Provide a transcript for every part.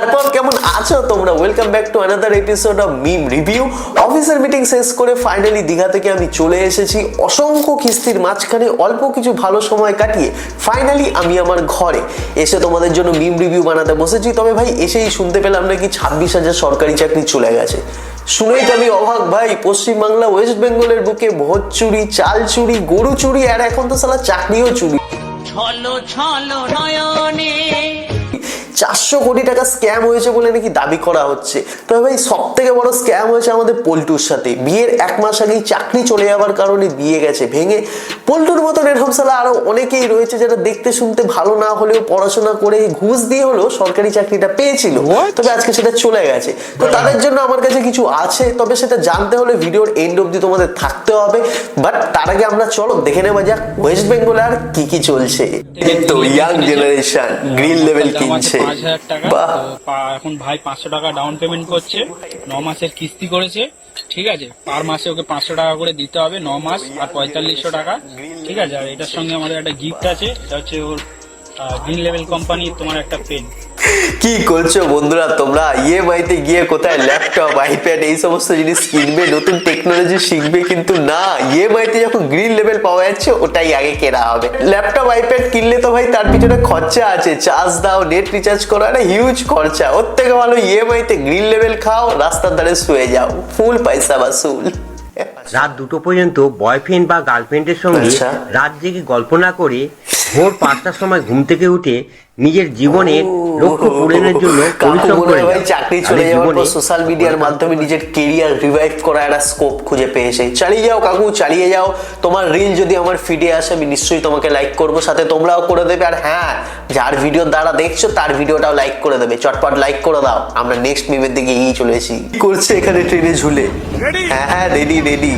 তারপর কেমন আছো তোমরা? Welcome back to another episode of meme review অফিসের মিটিং শেষ করে ফাইনালি দীঘা থেকে আমি চলে এসেছি। অসংখ্য কিস্তির মাঝখানে অল্প কিছু ভালো সময় কাটিয়ে ফাইনালি আমি আমার ঘরে। এসে তোমাদের জন্য মিম রিভিউ বানাতে বসেছি। তবে ভাই, এসেই শুনতে পেলাম নাকি ছাব্বিশ হাজার সরকারি চাকরি চলে গেছে। শুনেই তো আমি অবাক ভাই, পশ্চিমবাংলা ওয়েস্ট বেঙ্গলের বুকে ভোট চুরি, চাল চুরি, গরু চুরি, আর এখন তো সালা চাকরিও চুরি। ছলো ছলো নয়নে চারশো কোটি টাকা স্ক্যাম হয়েছে বলে নাকি দাবি করা হচ্ছে। তবে ভাই সব থেকে বড় স্ক্যাম হয়েছে আমাদের পল্টুর সাথে। বিয়ের এক মাস আগেই চাকরি চলে যাওয়ার কারণে বিয়ে গেছে ভেঙে। পল্টুর মতন এরকম সালা আরও অনেকেই রয়েছে যারা দেখতে শুনতে ভালো না হলেও পড়াশোনা করে ঘুষ দিয়ে হলেও সরকারি চাকরিটা পেয়েছিল। তবে আজকে সেটা চলে গেছে। তো তাদের জন্য আমার কাছে কিছু আছে তবে সেটা জানতে হলে ভিডিওর এন্ড অব্দি তোমাদের থাকতে হবে। বাট তার আগে আমরা চলো দেখে নেওয়া যাক ওয়েস্ট বেঙ্গলে আর কি কি চলছে। এই তো ইয়াং জেনারেশন গ্রিন লেভেল কিনছে। পাঁচ হাজার টাকা। তো এখন ভাই পাঁচশো টাকা ডাউন পেমেন্ট করছে। ন মাসের কিস্তি করেছে। ঠিক আছে? পার মাসে ওকে পাঁচশো টাকা করে দিতে হবে ন মাস আর পঁয়তাল্লিশশো টাকা। ঠিক আছে? আর এটার সঙ্গে আমাদের একটা গিফট আছে। এটা হচ্ছে ওর গ্রিন লেভেল কোম্পানির তোমার একটা পেন কি করছ বন্ধুরা? তোমরা ইএমআই তে গিয়ে কোথায় ল্যাপটপ আইপ্যাড এই সমস্ত জিনিস কিনবে? নতুন টেকনোলজি শিখবে কিন্তু না। ইএমআই তে যখন গ্রিন লেভেল পাওয়া যাচ্ছে ওটাই আগে কেনা হবে। ল্যাপটপ আইপ্যাড কিনলে তো ভাই তার পিছনে খরচা আছে। চার্জ দাও নেট রিচার্জ করো একটা হিউজ খরচা। ওর থেকে ভালো ইএমআই তে গ্রিন লেভেল খাও রাস্তার ধারে শুয়ে যাও। ফুল পয়সা বাসুল। রাত দুটো পর্যন্ত বয়ফ্রেন্ড বা গার্লফ্রেন্ডের সঙ্গে আচ্ছা। রাত জেগে গল্প না করে ভোর পাঁচটার সময় ঘুম থেকে উঠে নিজের জীবনের লক্ষ্য পূরণের জন্য পরিশ্রম করে। চাকরি চলে যাওয়ার পর জীবনে সোশ্যাল মিডিয়ার মাধ্যমে নিজের কেরিয়ার রিভাইভ করা একটা স্কোপ খুঁজে পেয়েছে চালিয়ে যাও কাকু চালিয়ে যাও। তোমার রিল যদি আমার ফিডে আসে আমি নিশ্চয়ই তোমাকে লাইক করব সাথে তোমরাও করে দেবে। আর হ্যাঁ যার ভিডিওর দ্বারা দেখছ তার ভিডিওটাও লাইক করে দেবে। চটপট লাইক করে দাও। আমরা নেক্সট মিমের দিকে এগিয়ে চলেছি। করছে এখানে ট্রেনে ঝুলে? হ্যাঁ হ্যাঁ রেডি রেডি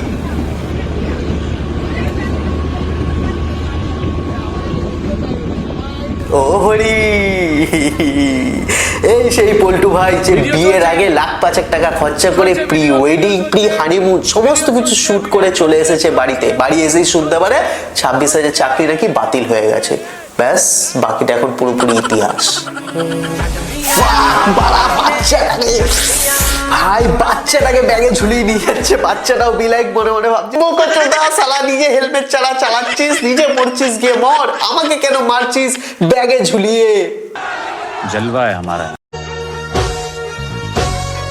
এই সেই পল্টু ভাই যে বিয়ের আগে লাখ পাঁচেক টাকা খরচা করে প্রি ওয়েডিং প্রি হানিমুন সমস্ত কিছু শুট করে চলে এসেছে বাড়িতে। বাড়ি এসেই শুনতে পারে ছাব্বিশ হাজার চাকরি নাকি বাতিল হয়ে গেছে। ব্যাস বাকিটা এখন পুরোপুরি ইতিহাস। ভাই বাচ্চাটাকে। ব্যাগে ঝুলিয়ে নিয়ে যাচ্ছে বাচ্চাটাও বিলাইক মনে মনে ভাবছে বোকা চোদা সালা নিজে হেলমেট চালা চালাচ্ছিস নিজে মরছিস গিয়ে মর। আমাকে কেন মারছিস? ব্যাগে ঝুলিয়ে। জলবা হ্যাঁ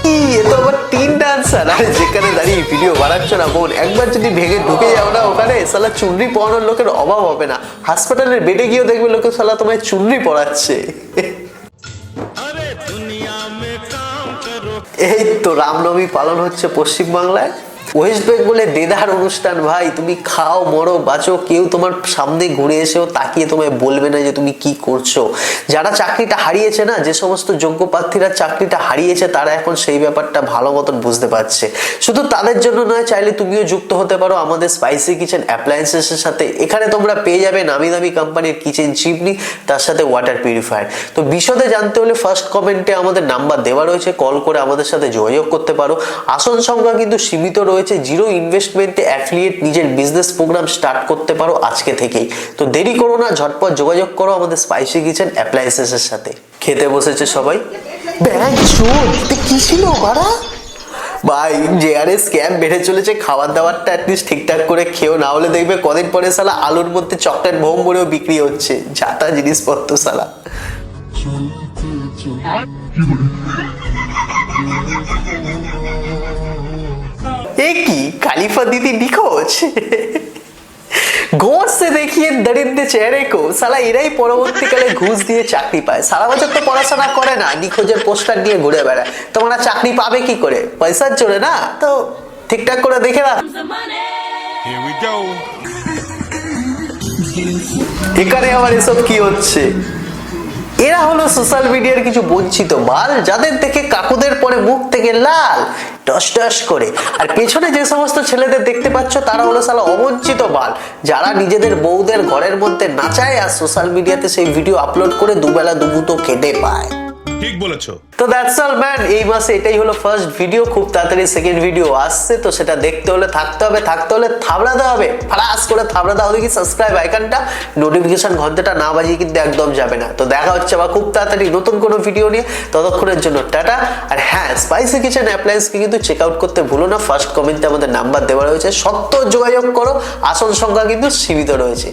এ তো আবার তিন ডান্সার আরে যেখানে দাঁড়িয়ে ভিডিও বানাচ্ছ না বোন একবার যদি ভেঙে ঢুকে যাও না ওখানে সালা চুনরি পরানোর লোকের অভাব হবে না। হাসপাতালের বেডে গিয়েও দেখবে লোকে সালা তোমায় চুনরি পরাচ্ছে। এই তো রামনবমী পালন হচ্ছে পশ্চিমবাংলায়। ওয়েস্ট বেঙ্গলে দেদার অনুষ্ঠান, ভাই, তুমি খাও, মরো, বাঁচো, কেউ তোমার সামনে ঘুরে এসেও তাকিয়ে তোমায় বলবে না যে তুমি কি করছ। যারা চাকরিটা হারিয়েছে না, যে সমস্ত যোগ্য প্রার্থীরা চাকরিটা হারিয়েছে, তারা এখন সেই ব্যাপারটা ভালো মতন বুঝতে পারছে। শুধু তাদের জন্য নয়, চাইলে তুমিও যুক্ত হতে পারো আমাদের স্পাইসি কিচেন অ্যাপ্লায়েন্সেসের সাথে। এখানে তোমরা পেয়ে যাবে নামি দামি কোম্পানির কিচেন চিপনি তার সাথে ওয়াটার পিউরিফায়ার তো বিশদে জানতে হলে ফার্স্ট কমেন্টে আমাদের নাম্বার দেওয়া রয়েছে কল করে আমাদের সাথে যোগাযোগ করতে পারো। আসন সংখ্যা কিন্তু সীমিত রয়েছে। জিরো ইনভেস্টমেন্টে অ্যাফিলিয়েট নিজের বিজনেস প্রোগ্রাম স্টার্ট করতে পারো আজকে থেকেই। তো দেরি করো না ঝটপট যোগাযোগ করো আমাদের স্পাইসি কিচেন অ্যাপ্লায়েন্সেসের সাথে। খেতে বসেছে সবাই? ব্যাগ কি ছিল বাড়া? ভাই যে আরে স্ক্যাম বেড়ে চলেছে খাবার দাবারটা অ্যাটলিস্ট ঠিকঠাক করে খেও না হলে দেখবে কদিন পরে সালা আলুর মধ্যে চকলেট ভোম ভরেও বিক্রি হচ্ছে। যাতা জিনিসপত্র সালা এ কি? দিদি নিখোঁজ? ঘোষ সে দেখিয়ে দরিদ্র চেহারে কো সালা এরাই পরবর্তীকালে ঘুষ দিয়ে চাকরি পায়। সারা বছর তো পড়াশোনা করে না নিখোঁজের পোস্টার ঘুরে বেড়ায়। তোমরা চাকরি পাবে কি করে? পয়সার জোরে না? তো ঠিকঠাক করে দেখে রাখ। এখানে আবার এসব কি হচ্ছে? এরা হলো সোশ্যাল মিডিয়ার কিছু বঞ্চিত বাল যাদের দেখে কাকুদের পরে মুখ থেকে লাল, টস টস করে। আর পেছনে যে সমস্ত ছেলেদের দেখতে পাচ্ছ, তারা হলো সালা অবঞ্চিত বাল, যারা নিজেদের বউদের ঘরের মধ্যে নাচায় আর সোশ্যাল মিডিয়াতে সেই ভিডিও আপলোড করে দুবেলা দুমুতো কেটে পায়। ঠিক বলেছ। তো দ্যাটস অল ম্যান এই মাসে এটাই হলো ফার্স্ট ভিডিও খুব তাড়াতাড়ি সেকেন্ড ভিডিও আসছে, তো সেটা দেখতে হলে থাকতে হবে, থাকতে হলে থাবড়াতে হবে। করে থাবড়াতে হবে কি সাবস্ক্রাইব আইকনটা নোটিফিকেশন ঘন্টাটা না বাজিয়ে কিন্তু একদম যাবে না। তো দেখা হচ্ছে আবার খুব তাড়াতাড়ি নতুন কোনো ভিডিও নিয়ে, ততক্ষণের জন্য টাটা। আর হ্যাঁ স্পাইসি কিচেন অ্যাপ্লায়েন্সকে কিন্তু চেক আউট করতে ভুলো না। ফার্স্ট কমেন্টে আমাদের নাম্বার দেওয়া রয়েছে। সত্য যোগাযোগ করো আসন সংখ্যা কিন্তু সীমিত রয়েছে।